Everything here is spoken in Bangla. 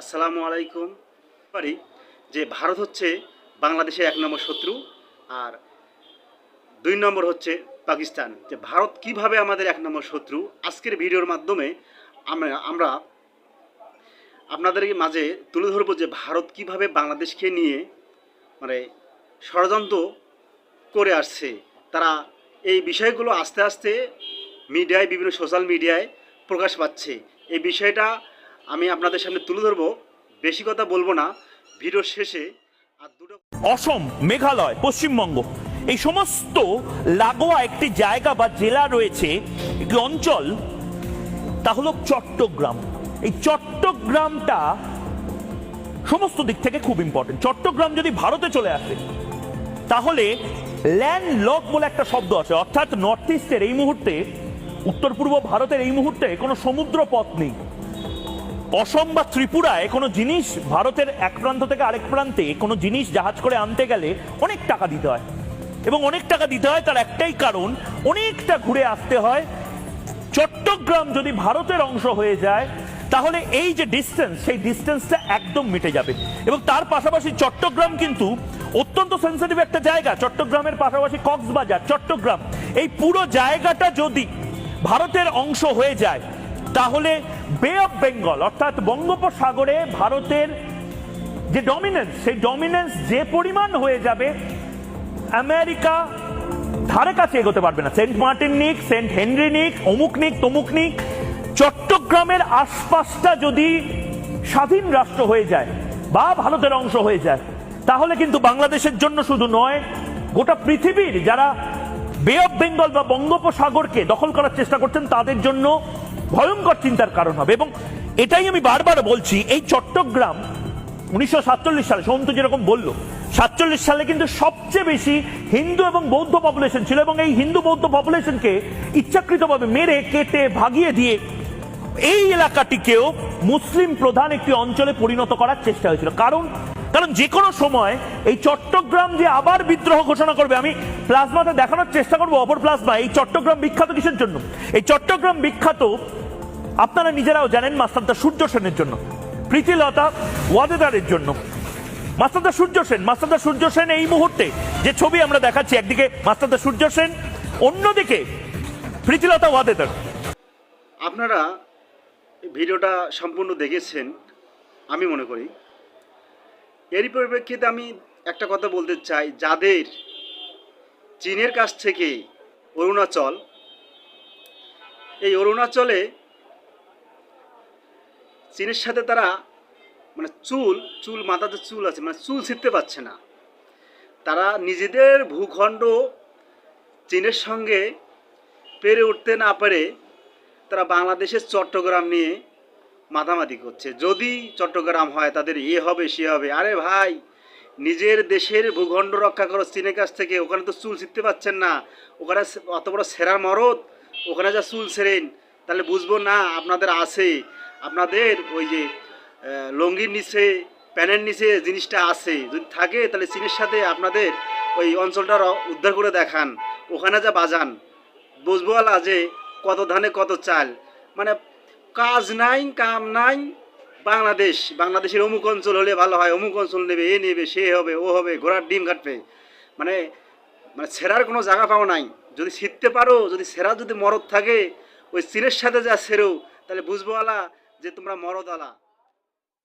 আসসালামু আলাইকুম। পারি যে ভারত হচ্ছে বাংলাদেশের এক নম্বর শত্রু আর দুই নম্বর হচ্ছে পাকিস্তান। যে ভারত কীভাবে আমাদের এক নম্বর শত্রু, আজকের ভিডিওর মাধ্যমে আমরা আমরা আপনাদের মাঝে তুলে ধরবো যে ভারত কীভাবে বাংলাদেশকে নিয়ে মানে ষড়যন্ত্র করে আসছে। তারা এই বিষয়গুলো আস্তে আস্তে মিডিয়ায়, বিভিন্ন সোশ্যাল মিডিয়ায় প্রকাশ পাচ্ছে। এই বিষয়টা আমি আপনাদের সামনে তুলে ধরবো। বেশি কথা বলব না। ভিডিওর শেষে আর দুটো অসম, মেঘালয়, পশ্চিমবঙ্গ। এই সমস্ত লাগোয়া একটি জায়গা বা জেলা রয়েছে, একটি অঞ্চল, তা হলো চট্টগ্রাম। এই চট্টগ্রামটা সমস্ত দিক থেকে খুব ইম্পর্টেন্ট চট্টগ্রাম যদি ভারতে চলে আসে, তাহলে ল্যান্ড লক বলে একটা শব্দ আছে। অর্থাৎ নর্থ ইস্টের এই মুহূর্তে উত্তর পূর্ব ভারতের এই মুহূর্তে কোনো সমুদ্র পথ নেই। অসম বা ত্রিপুরায় কোনো জিনিস ভারতের এক প্রান্ত থেকে আরেক প্রান্তে কোনো জিনিস জাহাজ করে আনতে গেলে অনেক টাকা দিতে হয়। এবং অনেক টাকা দিতে হয় তার একটাই কারণ, অনেকটা ঘুরে আসতে হয়। চট্টগ্রাম যদি ভারতের অংশ হয়ে যায়, তাহলে এই যে ডিস্টেন্স সেই ডিস্টেন্সটা একদম মিটে যাবে। এবং তার পাশাপাশি চট্টগ্রাম কিন্তু অত্যন্ত সেন্সিটিভ একটা জায়গা। চট্টগ্রামের পাশাপাশি কক্সবাজার, চট্টগ্রাম। এই পুরো জায়গাটা যদি ভারতের অংশ হয়ে যায়, তাহলে বে অফ বেঙ্গল অর্থাৎ বঙ্গোপসাগরে ভারতের যে ডমিনেন্স সেই ডমিনেন্স যে পরিমাণ হয়ে যাবে আমেরিকা ধারে কাছে এগোতে পারবে না। সেন্ট মার্টিন নিক সেন্ট হেনরি নিক, অমুক নিক, তমুক নিক, চট্টগ্রামের আশপাশটা যদি স্বাধীন রাষ্ট্র হয়ে যায় বা ভারতের অংশ হয়ে যায়, তাহলে কিন্তু বাংলাদেশের জন্য শুধু নয়, গোটা পৃথিবীর যারা বে অফ বেঙ্গল বা বঙ্গোপসাগরকে দখল করার চেষ্টা করছেন, তাদের জন্য ভয়ঙ্কর চিন্তার কারণ হবে এবং এটাই আমি বারবার বলছি, এই চট্টগ্রাম উনিশশো সাতচল্লিশ সালে, সন্তু যেরকম বলল, সাতচল্লিশ সালে কিন্তু সবচেয়ে বেশি হিন্দু এবং বৌদ্ধ পপুলেশন ছিল এবং এই হিন্দু বৌদ্ধ পপুলেশনকে ইচ্ছাকৃতভাবে মেরে, কেটে, ভাগিয়ে দিয়ে এই এলাকাটিকেও মুসলিম প্রধান একটি অঞ্চলে পরিণত করার চেষ্টা হয়েছিল। কারণ কারণ যে কোনো সময় এই চট্টগ্রাম যে আবার বিদ্রোহ ঘোষণা করবে, আমি প্লাজমাতে দেখানোর চেষ্টা করব, অপর প্লাজমা এই চট্টগ্রাম বিখ্যাত কিসের জন্য? এই চট্টগ্রাম বিখ্যাত আপনারা নিজেরাও জানেন মাস্টারদা সূর্য সেনের জন্য, প্রীতিলতা ওয়াদেদারের জন্য। মাস্টারদা সূর্য সেন, মাস্টারদা সূর্য সেন এই মুহূর্তে যে ছবি আমরা দেখাচ্ছি, একদিকে মাস্টারদা সূর্য সেন, অন্যদিকে প্রীতিলতা ওয়াদেদার। আপনারা ভিডিওটা সম্পূর্ণ দেখেছেন, আমি মনে করি। এরই পরিপ্রেক্ষিতে আমি একটা কথা বলতে চাই, যাদের চীনের কাছ থেকে অরুণাচল, এই অরুণাচলে চীনের সাথে তারা মানে চুল চুল, মাথাতে চুল আছে মানে চুল ছিঁড়তে পারছে না। তারা নিজেদের ভূখণ্ড চীনের সঙ্গে পেরে উঠতে না পারে তারা বাংলাদেশের চট্টগ্রাম নিয়ে মাতামাতি করছে। যদি চট্টগ্রাম হয়, তাদের এ হবে, সে হবে। আরে ভাই, নিজের দেশের ভূখণ্ড রক্ষা করো চীনের কাছ থেকে। ওখানে তো চুল ছিঁড়তে পারছেন না। ওখানে অত বড় সেরার মরদ, ওখানে যা চুল ছেড়েন, তাহলে বুঝব না আপনাদের আছে আপনাদের ওই যে লঙ্গির নিচে প্যানের নিচে জিনিসটা আছে, যদি থাকে তাহলে চীনের সাথে আপনাদের ওই অঞ্চলটা উদ্ধার করে দেখান, ওখানে যা বাজান। বুঝব আলা যে কত ধানে কত চাল। মানে কাজ নাই, কাম নাই, বাংলাদেশ, বাংলাদেশের অমুক অঞ্চল হলে ভালো হয়, অমুক অঞ্চল নেবে, এ নেবে, সে হবে, ও হবে, ঘোড়ার ডিম কাটবে। মানে মানে সেরার কোনো জায়গা পাও নাই। যদি ছিটতে পারো, যদি সেরা যদি মরদ থাকে, ওই চীনের সাথে যা সেরো তাহলে বুঝব আলা যে তোমরা মরদ আলা।